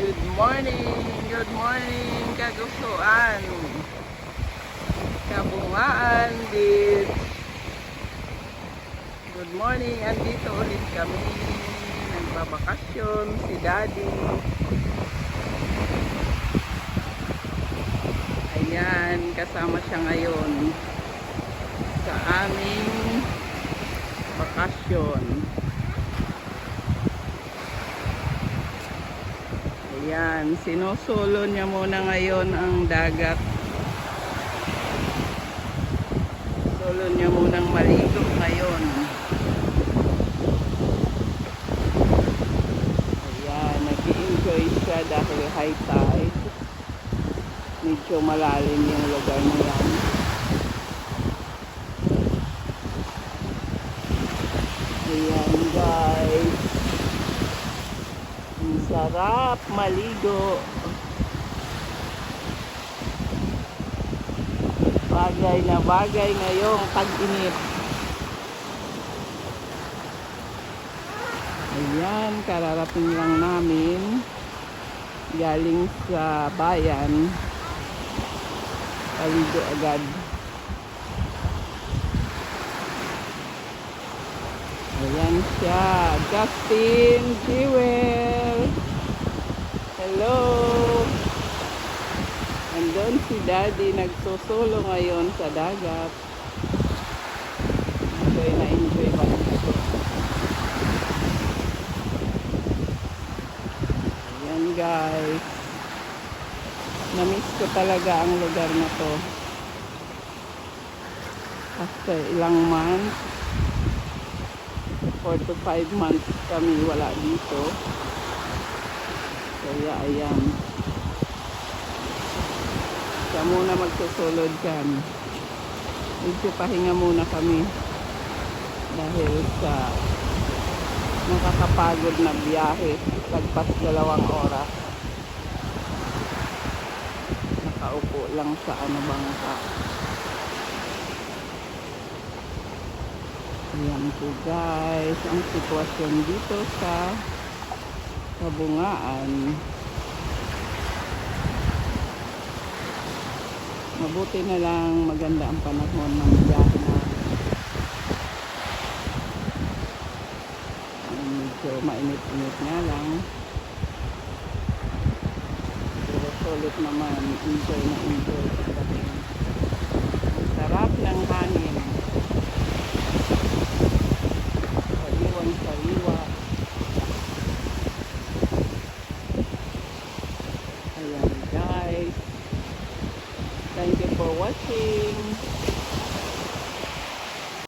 Good morning, good morning, kagustuhan. Kabungaan Beach. Good morning, andito ulit kami. Nagbabakasyon si Daddy. Ayan, kasama siya ngayon sa aming bakasyon. Ayan, sinusulo niya muna ngayon ang dagat. Solo niya munang maligo ngayon. Ayan, nag-enjoy siya dahil high tide. Medyo malalim yung lugar na. Ayan guys. Ang sarap maligo. Bagay na bagay ngayong tag-init. Ayan, kararating lang namin. Galing sa bayan. Paligo agad. Ayan siya. Justin Jewel. Hello. Andun si Daddy nagsusulo ngayon sa dagat. Enjoy na enjoy ba dito. Ayan guys. Namiss ko talaga ang lugar na to. After ilang months, 4 to 5 months kami wala dito. Kaya ayan. Siya muna magsusulod dyan. Medyo pahinga muna kami. Dahil sa nakakapagod na biyahe. Lagpas dalawang oras. Nakaupo lang sa ano bangka. Ayan po guys, ang sitwasyon dito sa kabungaan. Mabuti na lang maganda ang panahon ng biyahe. Ay, Medyo mainit-init nga lang. Pero solid naman, enjoy na enjoy. Ang watching.